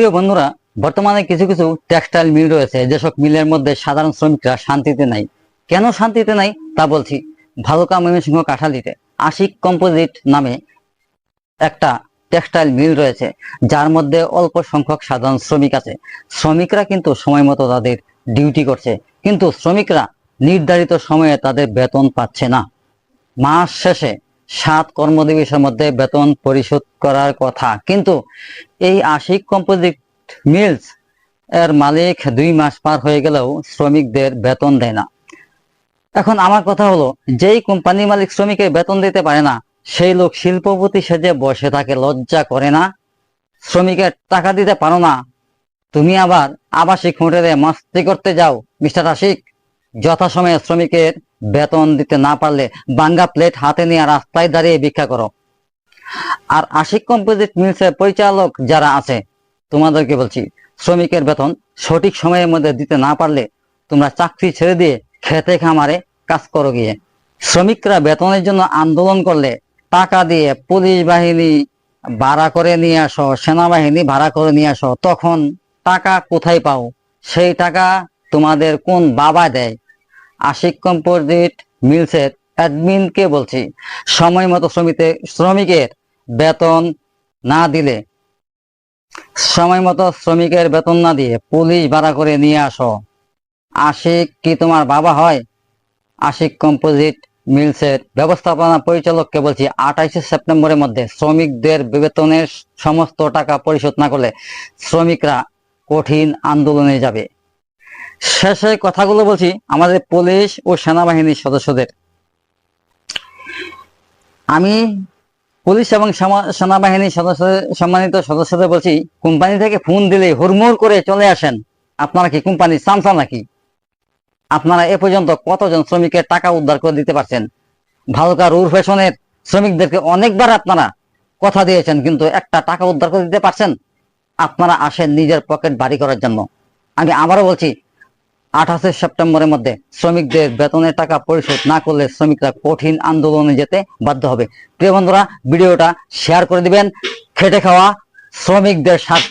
প্রিয় বন্ধুরা, বর্তমানে কিছু কিছু টেক্সটাইল মিল রয়েছে, যেসব মিলের মধ্যে সাধারণ শ্রমিকরা শান্তিতে নাই। কেন শান্তিতে নাই? তা বলছি, ভালুকা ময়মনসিংহ কাঠালিতে আশিক কম্পোজিট নামে একটা টেক্সটাইল মিল রয়েছে, যার মধ্যে অল্প সংখ্যক সাধারণ শ্রমিক আছে। শ্রমিকরা কিন্তু সময় মতো তাদের ডিউটি করছে, কিন্তু শ্রমিকরা নির্ধারিত সময়ে তাদের বেতন পাচ্ছে না। মাস শেষে সাত কর্মদিবসের মধ্যে বেতন পরিশোধ করার কথা। কিন্তু এই আশিক কম্পোজিট মিলস এর মালিক দুই মাস পার হয়ে গেলেও শ্রমিকদের বেতন দেয় না। এখন আমার কথা হলো, যেই কোম্পানি মালিক শ্রমিকের বেতন দিতে পারে না, সেই লোক শিল্পপতি সেজে বসে থাকে, লজ্জা করে না। শ্রমিকের টাকা দিতে পারো না। তুমি আবার আবাসিক হোটেলে মাস্তি করতে যাও, মিস্টার আশিক। যথাসময়ে শ্রমিকের বেতন দিতে না পারলে বাঙ্গা প্লেট হাতে নিয়ে রাস্তায় দাঁড়িয়ে ভিক্ষা করো। আর আশিক কম্পোজিট মিলসের পরিচালক যারা আছে, তোমাদেরকে বলছি, শ্রমিকের বেতন সঠিক সময়ের মধ্যে দিতে না পারলে তোমরা চাকরি ছেড়ে দিয়ে খেতে খামারে কাজ করো গিয়ে। শ্রমিকরা বেতনের জন্য আন্দোলন করলে টাকা দিয়ে পুলিশ বাহিনী ভাড়া করে নিয়ে আসো, সেনাবাহিনী ভাড়া করে নিয়ে আসো, তখন টাকা কোথায় পাও? সেই টাকা তোমাদের কোন বাবা দেয়? আশিক কম্পোজিট মিলসের অ্যাডমিনকে বলছি? সময় মতো শ্রমিতে শ্রমিকের বেতন না দিলে। সময় মতো শ্রমিকের বেতন না দিয়ে পুলিশ ভাড়া করে নিয়ে আসো। আশিক কি তোমার বাবা হয়? আশিক কম্পোজিট মিলসের ব্যবস্থাপনা পরিচালককে বলছি, আঠাইশে সেপ্টেম্বরের মধ্যে শ্রমিকদের বেতনের সমস্ত টাকা পরিশোধ না করলে শ্রমিকরা কঠিন আন্দোলনে যাবে। শেষে কথাগুলো বলছি, আমাদের পুলিশ ও সেনাবাহিনীর সদস্যদের। আমি পুলিশ এবং সেনাবাহিনীর সদস্য সম্মানিত সদস্যদের বলছি, কোম্পানি থেকে ফোন দিলে হুড়মুড় করে চলে আসেন। আপনারা কি কোম্পানি চামচা নাকি? আপনারা এ পর্যন্ত কতজন শ্রমিকের টাকা উদ্ধার করে দিতে পারছেন? ভালুকা রুর ফ্যাশনের শ্রমিকদেরকে অনেকবার আপনারা কথা দিয়েছেন, কিন্তু একটা টাকা উদ্ধার করে দিতে পারছেন? আপনারা আসেন নিজের পকেট ভারী করার জন্য। আমি আবারও বলছি আঠাশে সেপ্টেম্বরের মধ্যে শ্রমিকদের বেতনের টাকা পরিশোধ না করলে শ্রমিকরা কঠিন আন্দোলনে যেতে বাধ্য হবে। প্রিয় বন্ধুরা, ভিডিওটা শেয়ার করে দিবেন। খেটে খাওয়া শ্রমিকদের স্বার্থে।